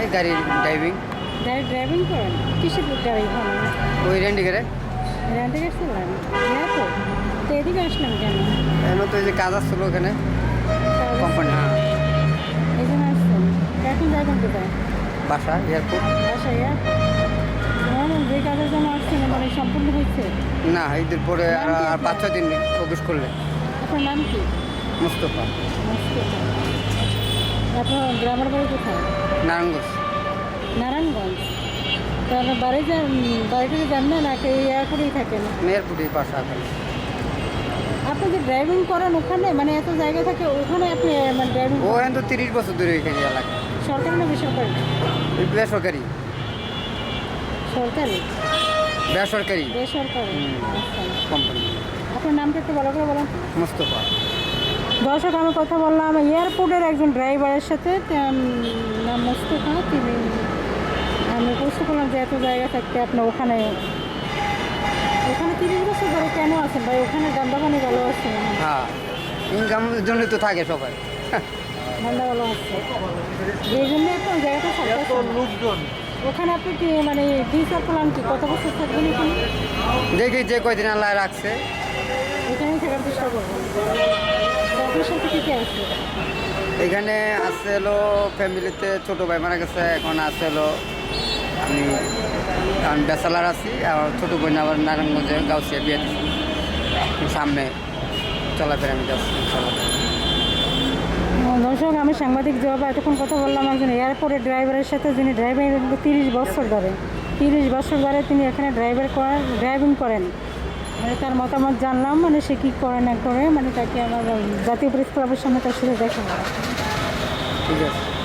এই গাড়ি ড্রাইভিং গাড়ি ড্রাইভিং করেন? কিসের গাড়ি ভালো ওই রেন্ডি করে রেন্টে গেছিলেন এয়ারপোর্ট তো। এদিকে আসলাম কেন? এখন তো এই যে কাজ আসছিল ওখানে। কোম্পানি হ্যাঁ। এই জন্য আসছেন? এখন যাবেন কোথায়? বাসা এয়ারপোর্ট বাসা এয়ারপোর্ট যে কাজের জন্য আসছেন মানে সম্পূর্ণ হয়েছে? না ঈদের পরে আর আর পাঁচ ছয় দিন অফিস করলে। আপনার নাম কি? মুস্তফা। মুস্তফা। আপনার গ্রামের বাড়ি কোথায়? নারায়ণগঞ্জ। নারায়ণগঞ্জ? তো আপনার বাড়ি যান বাড়ি থেকে যান না নাকি এয়ারপোর্টেই থাকেন? এয়ারপোর্টে বাসা ওখানে আপনি যে ড্রাইভিং করেন ওখানে মানে এত জায়গা থাকে ওখানে আপনি মানে ড্রাইভিং ও এখন তো তিরিশ বছর ধরে এখানে এলাকা। সরকারি না বেসরকারি? বেসরকারি। সরকারি? বেসরকারি। বেসরকারি। আচ্ছা। কোম্পানি আপনার নামটা একটু ভালো করে বলেন। মুস্তফা। দর্শক আমি কথা বললাম এয়ারপোর্টের একজন ড্রাইভারের সাথে। তার নাম মোস্তফা তিনি আমি প্রশ্ন করলাম যে এত জায়গা থাকতে আপনি ওখানে ওখানে তিরিশ বছর ধরে কেন আছেন ভাই? ওখানে গান্দা পানি ভালো আছে? হ্যাঁ ইনকামের জন্য তো থাকে সবাই। ঠান্ডা ভালো আছে। এই জন্য এখন জায়গাটা লোকজন। ওখানে আপনি কি মানে প্ল্যান কি? কত বছর থাকবেন এখানে? দেখি যে কয়দিন আল্লাহ রাখছে। এখানে আছে হলো ফ্যামিলিতে ছোট ভাই মারা গেছে, এখন আছে হলো আমি আমি ব্যাচেলার আছি, আর ছোটো বোন আবার নারায়ণগঞ্জে গাউসিয়া বিয়ে দিচ্ছি সামনে চলাফেরা আমি যাচ্ছি দর্শক, আমি সাংবাদিক জবাব এতক্ষণ কথা বললাম একজন এয়ারপোর্টের ড্রাইভারের সাথে, যিনি ড্রাইভিং তিরিশ বছর ধরে, তিরিশ বছর ধরে তিনি এখানে ড্রাইভার করেন ড্রাইভিং করেন। মানে তার মতামত জানলাম মানে সে কী করে না করে মানে তাকে আমার জাতীয় প্রেস ক্লাবের সামনে তার সাথে দেখা ঠিক আছে।